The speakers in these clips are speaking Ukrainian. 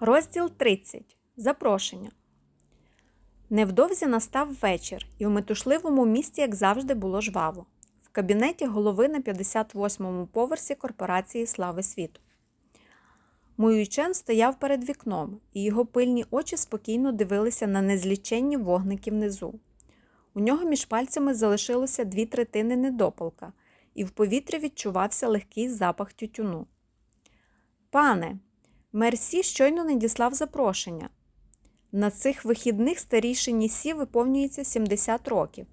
Розділ 30. Запрошення. Невдовзі настав вечір, і в метушливому місті, як завжди, було жваво. В кабінеті голови на 58-му поверсі корпорації Слави світу. Муючен стояв перед вікном, і його пильні очі спокійно дивилися на незліченні вогники внизу. У нього між пальцями залишилося дві третини недопалка, і в повітрі відчувався легкий запах тютюну. Пане, Мерсі щойно надіслав запрошення. На цих вихідних старішій Нісі виповнюється 70 років.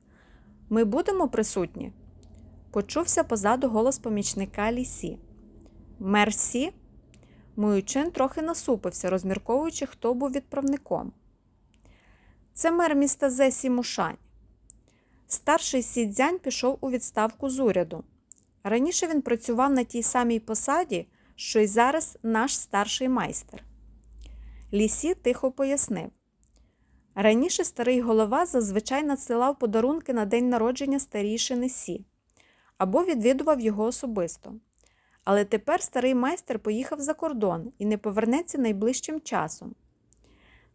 Ми будемо присутні? Почувся позаду голос помічника Лісі. Мерсі? Муючин трохи насупився, розмірковуючи, хто був відправником. Це мер міста Зесі Мушань. Старший Сідзянь пішов у відставку з уряду. Раніше він працював на тій самій посаді, що й зараз наш старший майстер. Лісі тихо пояснив. Раніше старий голова зазвичай надсилав подарунки на день народження старішини Сі або відвідував його особисто. Але тепер старий майстер поїхав за кордон і не повернеться найближчим часом.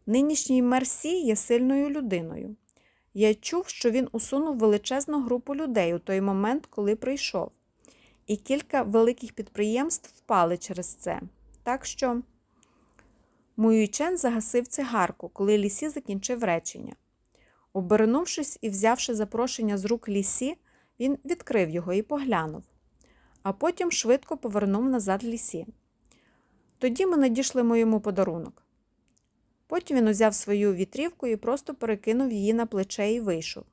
Нинішній мер Сі є сильною людиною. Я чув, що він усунув величезну групу людей у той момент, коли прийшов і кілька великих підприємств впали через це. Так що Муючен загасив цигарку, коли лісі закінчив речення. Обернувшись і взявши запрошення з рук лісі, він відкрив його і поглянув, а потім швидко повернув назад лісі. Тоді ми надійшли моєму подарунок. Потім він узяв свою вітрівку і просто перекинув її на плече і вийшов.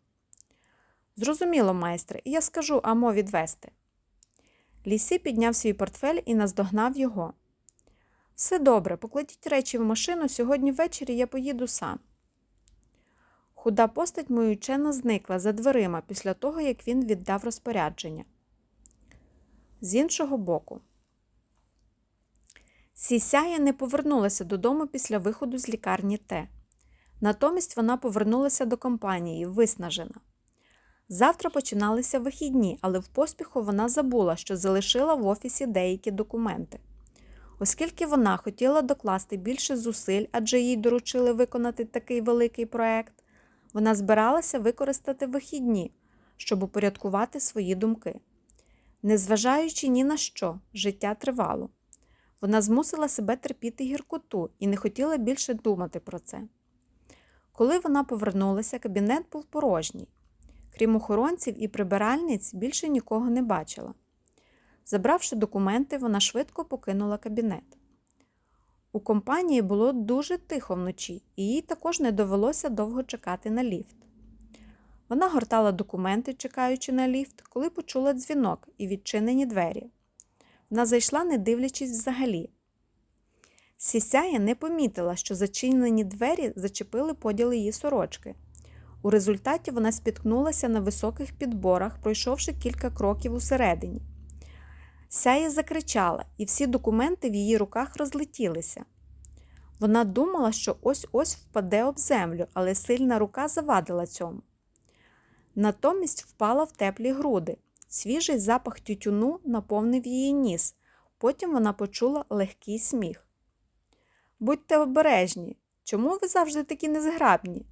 Зрозуміло, майстре, я скажу Амо відвести. Лісі підняв свій портфель і наздогнав його. Все добре, покладіть речі в машину, сьогодні ввечері я поїду сам. Худа постать моючена зникла за дверима після того, як він віддав розпорядження. З іншого боку, Сісяя не повернулася додому після виходу з лікарні Т. Натомість вона повернулася до компанії, виснажена. Завтра починалися вихідні, але в поспіху вона забула, що залишила в офісі деякі документи. Оскільки вона хотіла докласти більше зусиль, адже їй доручили виконати такий великий проект, вона збиралася використати вихідні, щоб упорядкувати свої думки. Незважаючи ні на що, життя тривало. Вона змусила себе терпіти гіркоту і не хотіла більше думати про це. Коли вона повернулася, кабінет був порожній. Крім охоронців і прибиральниць, більше нікого не бачила. Забравши документи, вона швидко покинула кабінет. У компанії було дуже тихо вночі, і їй також не довелося довго чекати на ліфт. Вона гортала документи, чекаючи на ліфт, коли почула дзвінок і відчинені двері. Вона зайшла, не дивлячись взагалі. Сісяя не помітила, що зачинені двері зачепили поділ її сорочки. У результаті вона спіткнулася на високих підборах, пройшовши кілька кроків усередині. Сяє закричала, і всі документи в її руках розлетілися. Вона думала, що ось ось впаде об землю, але сильна рука завадила цьому. Натомість впала в теплі груди. Свіжий запах тютюну наповнив її ніс, потім вона почула легкий сміх. Будьте обережні, чому ви завжди такі незграбні?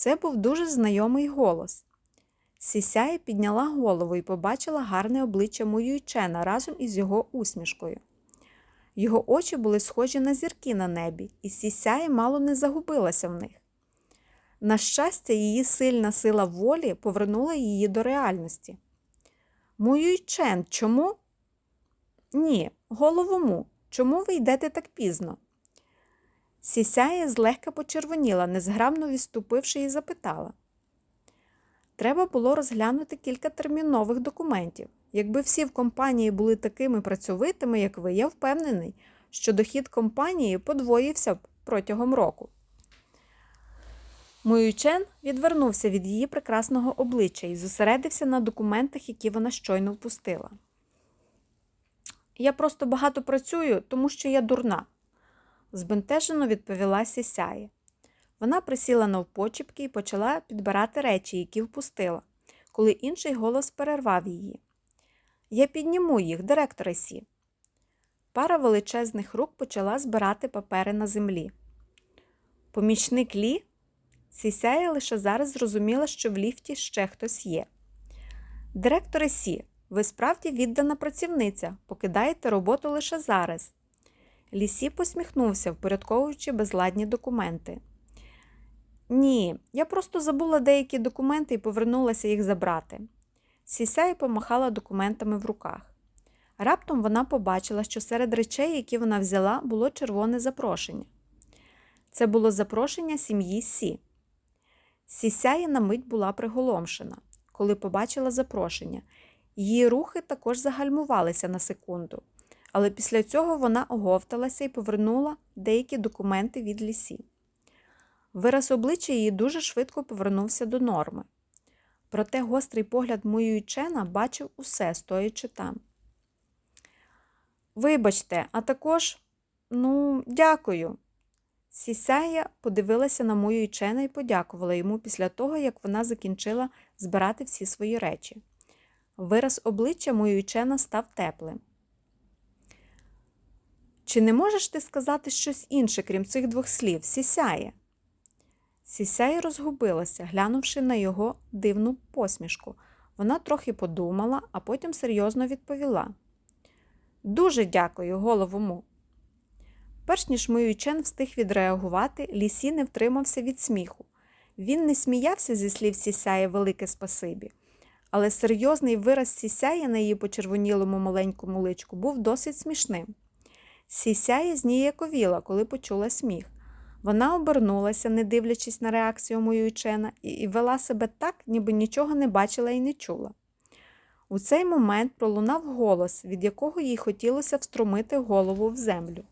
Це був дуже знайомий голос. Сісяя підняла голову і побачила гарне обличчя Муюйчена разом із його усмішкою. Його очі були схожі на зірки на небі, і сісяя мало не загубилася в них. На щастя, її сильна сила волі повернула її до реальності. Муюйчен, чому? Ні, головому, чому ви йдете так пізно? Сісяє злегка почервоніла, незграбно відступивши і запитала. Треба було розглянути кілька термінових документів. Якби всі в компанії були такими працьовитими, як ви, я впевнений, що дохід компанії подвоївся б протягом року. Муючен відвернувся від її прекрасного обличчя і зосередився на документах, які вона щойно впустила. Я просто багато працюю, тому що я дурна, збентежено відповіла Сісяє. Вона присіла навпочіпки і почала підбирати речі, які впустила, коли інший голос перервав її. Я підніму їх, директора Сі. Пара величезних рук почала збирати папери на землі. Помічник Лі Сісяя лише зараз зрозуміла, що в ліфті ще хтось є. Директоре Сі, ви справді віддана працівниця, покидаєте роботу лише зараз. Лісі посміхнувся, впорядковуючи безладні документи. Ні, я просто забула деякі документи і повернулася їх забрати. Сісяя помахала документами в руках. Раптом вона побачила, що серед речей, які вона взяла, було червоне запрошення. Це було запрошення сім'ї Сі. Сісяя на мить була приголомшена, коли побачила запрошення. Її рухи також загальмувалися на секунду, але після цього вона оговталася і повернула деякі документи від лісі. Вираз обличчя її дуже швидко повернувся до норми. Проте гострий погляд Муюйчена бачив усе, стоячи там. Вибачте, а також, ну, дякую. Сісяя подивилася на мою Ічена і подякувала йому після того, як вона закінчила збирати всі свої речі. Вираз обличчя мою Ічена став теплим. Чи не можеш ти сказати щось інше, крім цих двох слів? Сісяє. Сісяя розгубилася, глянувши на його дивну посмішку. Вона трохи подумала, а потім серйозно відповіла. Дуже дякую, голову му. Перш ніж Моюйчен встиг відреагувати, Лісі не втримався від сміху. Він не сміявся зі слів Сісяє велике спасибі, але серйозний вираз Сісяє на її почервонілому маленькому личку був досить смішним. Сісяє зніяковіла, коли почула сміх. Вона обернулася, не дивлячись на реакцію Моюйчена, і вела себе так, ніби нічого не бачила і не чула. У цей момент пролунав голос, від якого їй хотілося встромити голову в землю.